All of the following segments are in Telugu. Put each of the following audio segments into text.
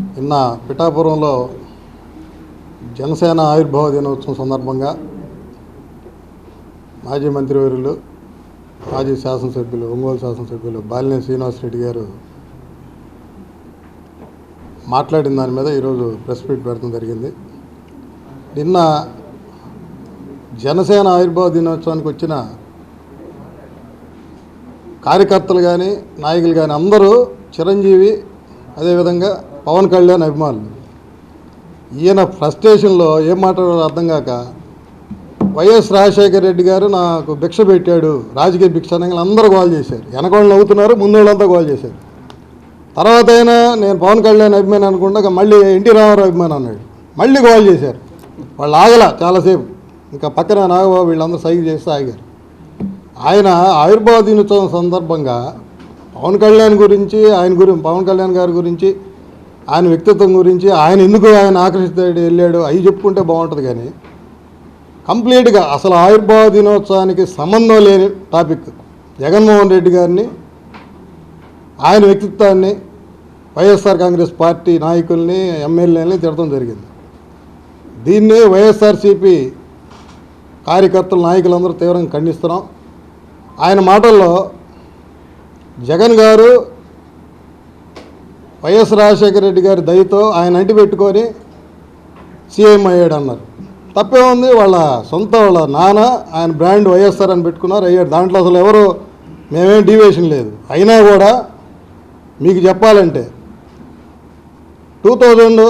నిన్న పిఠాపురంలో జనసేన ఆవిర్భావ దినోత్సవం సందర్భంగా మాజీ మంత్రివర్యులు మాజీ శాసనసభ్యులు ఒంగోలు శాసనసభ్యులు బాలినేని శ్రీనివాసరెడ్డి గారు మాట్లాడిన దాని మీద ఈరోజు ప్రెస్ మీట్ పెడతాం జరిగింది. నిన్న జనసేన ఆవిర్భావ దినోత్సవానికి వచ్చిన కార్యకర్తలు కానీ నాయకులు కానీ అందరూ చిరంజీవి అదేవిధంగా పవన్ కళ్యాణ్ అభిమానులు. ఈయన ఫ్రస్ట్రేషన్లో ఏం మాట్లాడాలో అర్థం కాక వైఎస్ రాజశేఖర రెడ్డి గారు నాకు భిక్ష పెట్టాడు రాజకీయ భిక్ష అనగా అందరూ గోల్ చేశారు. వెనకోళ్ళు నవ్వుతున్నారు ముందోళ్ళంతా వాళ్ళంతా గోల్ చేశారు. తర్వాత అయినా నేను పవన్ కళ్యాణ్ అభిమాని అనుకుంటా మళ్ళీ ఎన్టీ రామారావు అభిమాని అన్నాడు. మళ్ళీ గోల్ చేశారు. వాళ్ళు ఆగల చాలాసేపు. ఇంకా పక్కన నాగబాబు వీళ్ళందరూ సైకి చేస్తే ఆగారు. ఆయన ఆవిర్భావ దినోత్సవం సందర్భంగా పవన్ కళ్యాణ్ గురించి ఆయన గురించి పవన్ కళ్యాణ్ గారి గురించి ఆయన వ్యక్తిత్వం గురించి ఆయన ఎందుకు ఆయన ఆకర్షితాడు వెళ్ళాడు? అవి చెప్పుకుంటే బాగుంటుంది కానీ కంప్లీట్గా అసలు ఆవిర్భావ దినోత్సవానికి సంబంధం లేని టాపిక్. జగన్మోహన్ రెడ్డి గారిని ఆయన వ్యక్తిత్వాన్ని వైఎస్ఆర్ కాంగ్రెస్ పార్టీ నాయకుల్ని ఎమ్మెల్యేలని తిడటం జరిగింది. దీన్ని వైఎస్ఆర్సీపీ కార్యకర్తలు నాయకులందరూ తీవ్రంగా ఖండిస్తున్నాం. ఆయన మాటల్లో జగన్ గారు వైఎస్ రాజశేఖర రెడ్డి గారి దయతో ఆయన అంటి పెట్టుకొని సీఎం అయ్యాడు అన్నారు తప్పే ఉంది వాళ్ళ సొంత వాళ్ళ నాన్న ఆయన బ్రాండ్ వైఎస్ఆర్ అని పెట్టుకున్నారు అయ్యాడు. దాంట్లో అసలు ఎవరు మేమేం డీవియేషన్ లేదు. అయినా కూడా మీకు చెప్పాలంటే టూ థౌజండ్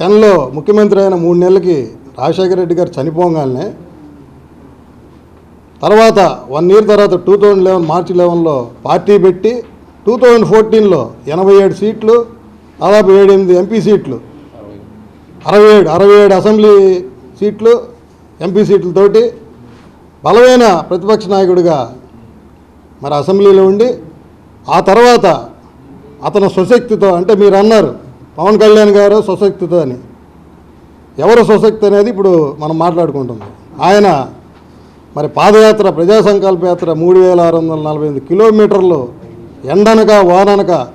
టెన్లో ముఖ్యమంత్రి అయిన మూడు నెలలకి రాజశేఖర రెడ్డి గారు చనిపోగానే తర్వాత వన్ ఇయర్ తర్వాత టూ థౌజండ్ లెవెన్ మార్చి లెవెన్లో పార్టీ పెట్టి టూ థౌజండ్ ఫోర్టీన్లో ఎనభై ఏడు సీట్లు దాదాపు ఏడు ఎనిమిది ఎంపీ సీట్లు. అరవై ఏడు అరవై ఏడు అసెంబ్లీ సీట్లు ఎంపీ సీట్లతోటి బలమైన ప్రతిపక్ష నాయకుడిగా మరి అసెంబ్లీలో ఉండి ఆ తర్వాత అతను స్వశక్తితో అంటే మీరు అన్నారు పవన్ కళ్యాణ్ గారు స్వశక్తితో అని. ఎవరు స్వశక్తి అనేది ఇప్పుడు మనం మాట్లాడుకుంటుంది ఆయన మరి పాదయాత్ర ప్రజా మూడు వేల ఆరు వందల నలభై ఎనిమిది కిలోమీటర్లు ఎండనక వాననక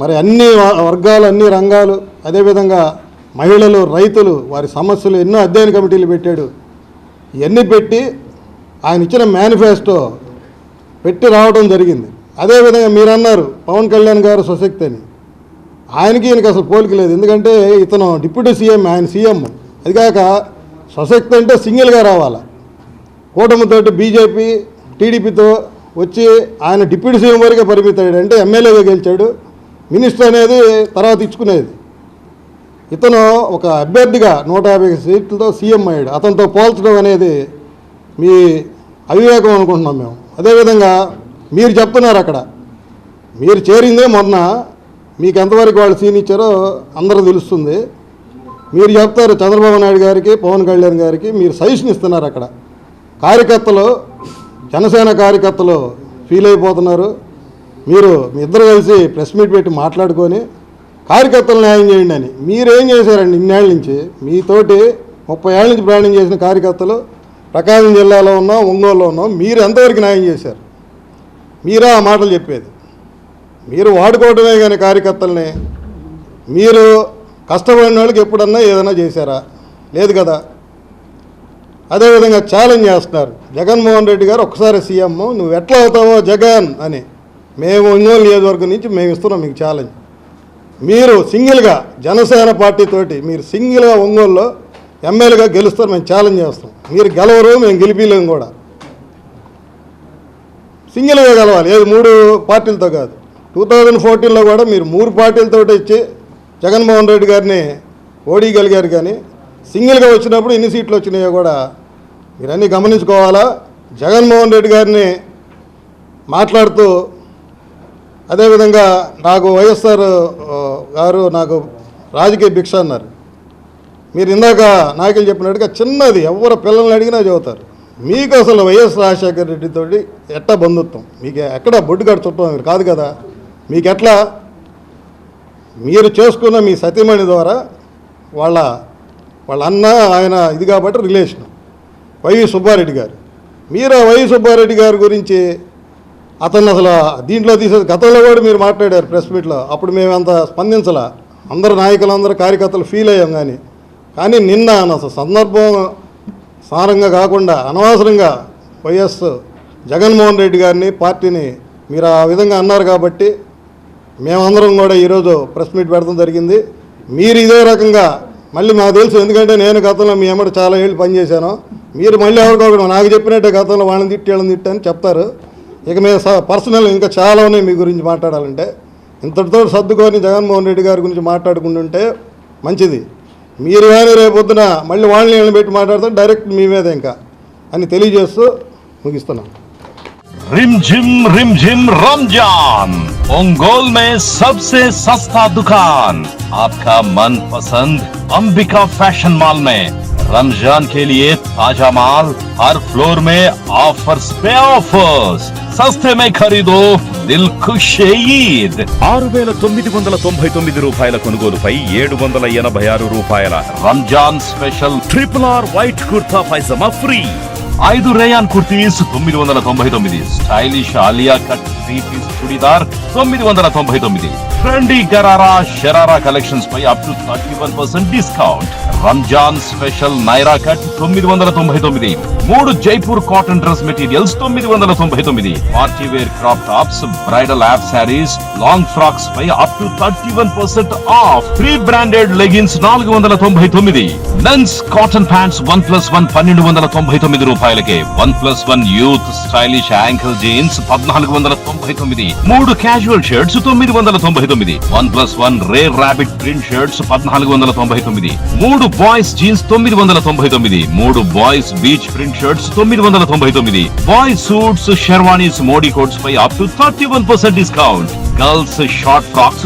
మరి అన్ని వర్గాలు అన్ని రంగాలు అదేవిధంగా మహిళలు రైతులు వారి సమస్యలు ఎన్నో అధ్యయన కమిటీలు పెట్టాడు. ఇవన్నీ పెట్టి ఆయన ఇచ్చిన మేనిఫెస్టో పెట్టి రావడం జరిగింది. అదేవిధంగా మీరు అన్నారు పవన్ కళ్యాణ్ గారు స్వశక్తి అని. ఆయనకి ఈయనకి అసలు పోలిక లేదు. ఎందుకంటే ఇతను డిప్యూటీ సీఎం ఆయన సీఎం. అది కాక స్వశక్తి అంటే సింగిల్గా రావాలా. కూటమితోటి బీజేపీ టీడీపీతో వచ్చి ఆయన డిప్యూటీ సీఎం వరకే పరిమితాడు అంటే ఎమ్మెల్యేగా గెలిచాడు. మినిస్టర్ అనేది తర్వాత ఇచ్చుకునేది. ఇతను ఒక అభ్యర్థిగా నూట యాభై సీట్లతో సీఎం అయ్యాడు. అతనితో పోల్చడం అనేది మీ అవివేకం అనుకుంటున్నాం మేము. అదేవిధంగా మీరు చెప్తున్నారు అక్కడ. మీరు చేరిందే మొన్న. మీకు ఎంతవరకు వాళ్ళు సీన్ ఇచ్చారో అందరూ తెలుస్తుంది. మీరు చెప్తారు చంద్రబాబు నాయుడు గారికి పవన్ కళ్యాణ్ గారికి మీరు సజెషన్ ఇస్తున్నారు అక్కడ. కార్యకర్తలు జనసేన కార్యకర్తలు ఫీల్ అయిపోతున్నారు. మీరు మీ ఇద్దరు కలిసి ప్రెస్ మీట్ పెట్టి మాట్లాడుకొని కార్యకర్తలు న్యాయం చేయండి అని. మీరేం చేశారండి ఇన్నేళ్ళ నుంచి? మీతోటి ముప్పై ఏళ్ళ నుంచి ప్రయాణం చేసిన కార్యకర్తలు ప్రకాశం జిల్లాలో ఉన్నాం ఒంగోలులో ఉన్నాం. మీరు ఎంతవరకు న్యాయం చేశారు? మీరా ఆ మాటలు చెప్పేది. మీరు వాడుకోవడమే కానీ కార్యకర్తల్ని. మీరు కష్టపడిన వాళ్ళకి ఎప్పుడన్నా ఏదైనా చేశారా? లేదు కదా. అదేవిధంగా ఛాలెంజ్ చేస్తున్నారు. జగన్మోహన్ రెడ్డి గారు ఒకసారి సీఎం నువ్వు ఎట్లా అవుతావో జగన్ అని. మేము ఒంగోలు నియోజకవర్గం నుంచి మేము ఇస్తున్నాం మీకు ఛాలెంజ్ మీరు సింగిల్గా జనసేన పార్టీతోటి మీరు సింగిల్గా ఒంగోలులో ఎమ్మెల్యేగా గెలుస్తారు మేము ఛాలెంజ్ చేస్తాం. మీరు గెలవరు మేము గెలిపిలేము కూడా. సింగిల్గా గెలవాలి. ఏది మూడు పార్టీలతో కాదు. టూ థౌజండ్ ఫోర్టీన్లో కూడా మీరు మూడు పార్టీలతో ఇచ్చి జగన్మోహన్ రెడ్డి గారిని ఓడిగలిగారు కానీ సింగిల్గా వచ్చినప్పుడు ఎన్ని సీట్లు వచ్చినాయో కూడా మీరన్నీ గమనించుకోవాలా? జగన్మోహన్ రెడ్డి గారిని మాట్లాడుతూ అదేవిధంగా నాకు వైఎస్ఆర్ గారు నాకు రాజకీయ భిక్ష అన్నారు. మీరు ఇందాక నాయకులు చెప్పినట్టుగా చిన్నది ఎవరు పిల్లల్ని అడిగినా చదువుతారు. మీకు అసలు వైఎస్ రాజశేఖర రెడ్డితోటి ఎట్ట బంధుత్వం? మీకు ఎక్కడ బొడ్డుగాడు చుట్టం? మీరు కాదు కదా. మీకు ఎట్లా మీరు చేసుకున్న మీ సతీమణి ద్వారా వాళ్ళ వాళ్ళ అన్న ఆయన ఇది కాబట్టి రిలేషన్ వైవి సుబ్బారెడ్డి గారు. మీరు వైవి సుబ్బారెడ్డి గారి గురించి అతను అసలు దీంట్లో తీసే గతంలో కూడా మీరు మాట్లాడారు ప్రెస్ మీట్లో అప్పుడు మేము అంత స్పందించలా. అందరు నాయకులందరూ కార్యకర్తలు ఫీల్ అయ్యాం కానీ. కానీ నిన్న అసలు సందర్భం సారంగా కాకుండా అనవసరంగా వైఎస్ జగన్మోహన్ రెడ్డి గారిని పార్టీని మీరు ఆ విధంగా అన్నారు కాబట్టి మేమందరం కూడా ఈరోజు ప్రెస్ మీట్ పెడతాం జరిగింది. మీరు ఇదే రకంగా మళ్ళీ నాకు తెలుసు ఎందుకంటే నేను గతంలో మీ అమ్మడు చాలా ఏళ్ళు పనిచేశాను మీరు మళ్ళీ ఎవరికొకరు నాకు చెప్పినట్టే గతంలో వాళ్ళని తిట్టి వాళ్ళని తిట్టి అని చెప్తారు. ఇక మీద పర్సనల్ ఇంకా చాలా ఉన్నాయి మీ గురించి మాట్లాడాలంటే. ఇంతటితో సర్దుకొని జగన్మోహన్ రెడ్డి గారి గురించి మాట్లాడుకుంటుంటే మంచిది. మీరు కానీ రేపొద్దున మళ్ళీ వాళ్ళని వీళ్ళని పెట్టి మాట్లాడితే డైరెక్ట్ మీ మీద ఇంకా అని తెలియజేస్తూ ముగిస్తున్నాను. Rim gym rim gym Ramzan! Ongole में सबसे सस्ता दुकान आपका मन पसंद अंबिका फैशन मॉल में रमजान के लिए ताजा माल हर फ्लोर में ऑफर्स पे ऑफर्स सस्ते में खरीदो दिल खुश ईद ఆరు వేల తొమ్మిది వందల తొంభై తొమ్మిది రూపాయల కొనుగోలుపై ఏడు వందల ఎనభై ఆరు రూపాయల Ramzan special triple R white kurta pyjama free ఐదు రేయాన్ కుర్తీస్ తొమ్మిది వందల తొంభై తొమ్మిది. Stylish Alia cut three piece churidar తొమ్మిది వందల తొంభై తొమ్మిది. Trendy gharara sharara collections pi up to thirty one percent discount. Ramzan special Naira cut తొమ్మిది వందల తొంభై తొమ్మిది. మూడు జైపూర్ కాటన్ డ్రెస్ మెటీరియల్స్ తొమ్మిది వందల తొంభై తొమ్మిది. Party wear crop tops bridal app saris long frocks pi up to thirty one percent off pre branded leggings నాలుగు వందల తొంభై తొమ్మిది. Men's cotton pants one plus one పన్నెండు వందల తొంభై తొమ్మిది రూపాయలకే. One plus one youth stylish ankle jeans పద్నాలుగు వందల తొంభై తొమ్మిది. మూడు క్యాజువల్ షర్ట్స్ తొమ్మిది వందల తొంభై తొమ్మిది. వన్ ప్లస్ వన్ రే రాబిట్ ప్రింట్ షర్ట్స్ పద్నాలుగు వందల తొంభై తొమ్మిది. మూడు బాయ్స్ జీన్స్ తొమ్మిది వందల తొంభై తొమ్మిది. మూడు బాయ్స్ బీచ్ ప్రింట్ షర్ట్స్ తొమ్మిది వందల తొంభై తొమ్మిది. Boys suits sherwanis Modi coats pi up to thirty one percent discount girls short frocks